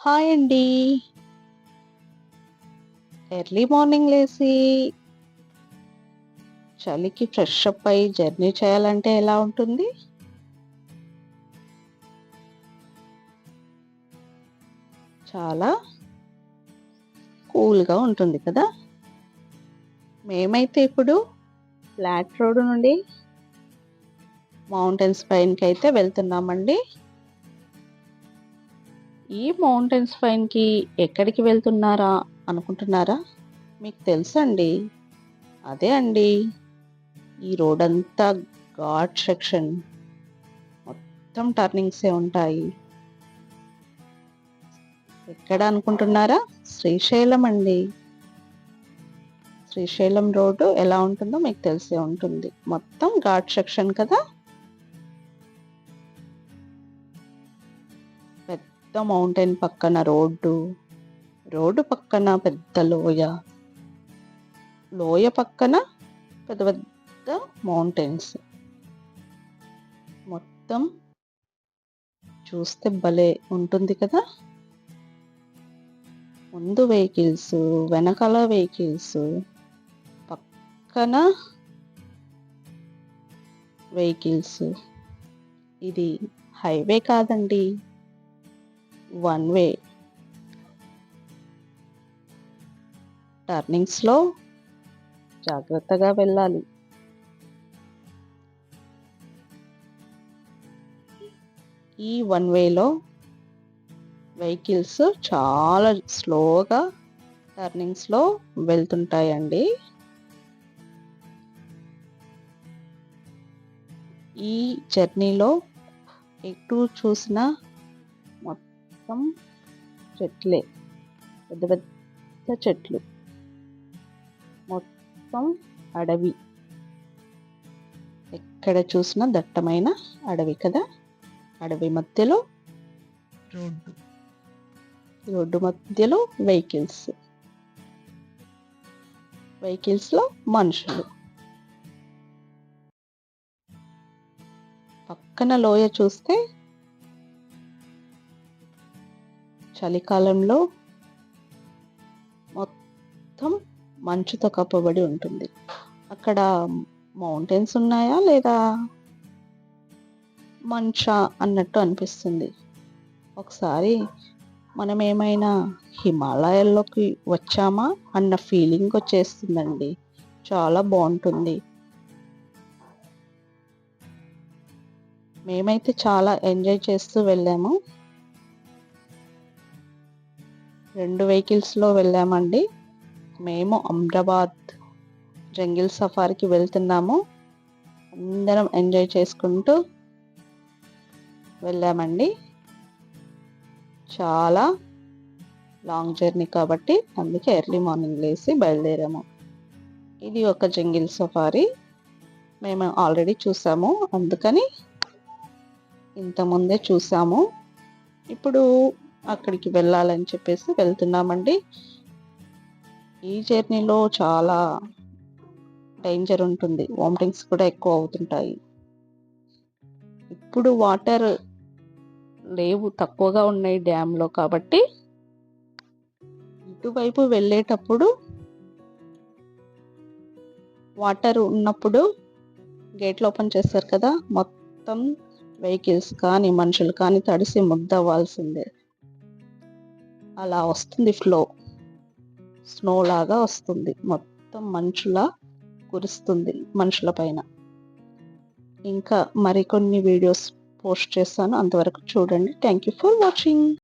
Hi అండి. Early morning లేసి చలికి ఫ్రెష్ అప్ అయి జర్నీ చేయాలంటే ఎలా ఉంటుంది? చాలా కూల్గా ఉంటుంది కదా? మేమైతే ఇప్పుడు ఫ్లాట్ రోడ్ నుండి మౌంటైన్స్ పైనకి అయితే వెళ్తున్నామండి. ఈ మౌంటైన్స్ పైనకి ఎక్కడికి వెళ్తున్నారా అనుకుంటున్నారా? మీకు తెలుసండి. అదే అండి. ఈ రోడ్ అంతా ఘాట్ సెక్షన్. మొత్తం టర్నింగ్సే ఉంటాయి. ఎక్కడ అనుకుంటున్నారా? శ్రీశైలం అండి. శ్రీశైలం రోడ్డు ఎలా ఉంటుందో మీకు తెలిసే ఉంటుంది. మొత్తం ఘాట్ సెక్షన్ కదా? పెద్ద మౌంటైన్ పక్కన రోడ్డు రోడ్డు పక్కన పెద్ద లోయ లోయ పక్కన పెద్ద పెద్ద మౌంటైన్స్. మొత్తం చూస్తే భలే ఉంటుంది కదా? ముందు వెహికల్స్ వెనకాల వెహికల్స్ పక్కన వెహికల్స్. ఇది హైవే కాదండి. One way. టర్నింగ్స్లో జాగ్రత్తగా వెళ్ళాలి. ఈ వన్ వేలో వెహికల్స్ చాలా స్లోగా టర్నింగ్స్లో వెళ్తుంటాయండి. ఈ జర్నీలో ఎటు చూసినా మొత్తం చెట్లే. పెద్ద పెద్ద చెట్లు. మొత్తం అడవి. ఎక్కడ చూసినా దట్టమైన అడవి కదా? అడవి మధ్యలో రోడ్డు. రోడ్డు మధ్యలో వెహికల్స్. వెహికల్స్లో మనుషులు. పక్కన లోయ చూస్తే చలికాలంలో మొత్తం మంచుతో కప్పబడి ఉంటుంది. అక్కడ మౌంటైన్స్ ఉన్నాయా లేదా? మంచా అన్నట్టు అనిపిస్తుంది. ఒకసారి మనం ఏమైనా హిమాలయాల్లోకి వచ్చామా అన్న ఫీలింగ్ వచ్చేస్తుందండి. చాలా బాగుంటుంది. మేమైతే చాలా ఎంజాయ్ చేస్తూ వెళ్ళాము. రెండు వెహికల్స్లో వెళ్ళామండి. మేము అమ్రాబాద్ జంగిల్ సఫారీకి వెళ్తున్నాము. అందరం ఎంజాయ్ చేసుకుంటూ వెళ్ళామండి. చాలా లాంగ్ జర్నీ కాబట్టి అందుకే ఎర్లీ మార్నింగ్ లేసి బయలుదేరాము. ఇది ఒక జంగిల్ సఫారీ. మేము ఆల్రెడీ చూసాము. అందుకని ఇంతకుముందే చూసాము. ఇప్పుడు అక్కడికి వెళ్ళాలని చెప్పేసి వెళ్తున్నామండి. ఈ జర్నీలో చాలా డేంజర్ ఉంటుంది. వామిటింగ్స్ కూడా ఎక్కువ అవుతుంటాయి. ఇప్పుడు వాటర్ లేవు తక్కువగా ఉన్నాయి డ్యామ్లో కాబట్టి ఇటువైపు వెళ్ళేటప్పుడు వాటర్ ఉన్నప్పుడు గేట్లు ఓపెన్ చేస్తారు కదా మొత్తం వెహికల్స్ కానీ మనుషులు కానీ తడిసి ముద్దవ్వాల్సిందే. అలా వస్తుంది ఫ్లో స్నో లాగా వస్తుంది. మొత్తం మనుషులా కురుస్తుంది మనుషుల పైన. ఇంకా మరికొన్ని వీడియోస్ పోస్ట్ చేస్తాను. అంతవరకు చూడండి. Thank you for watching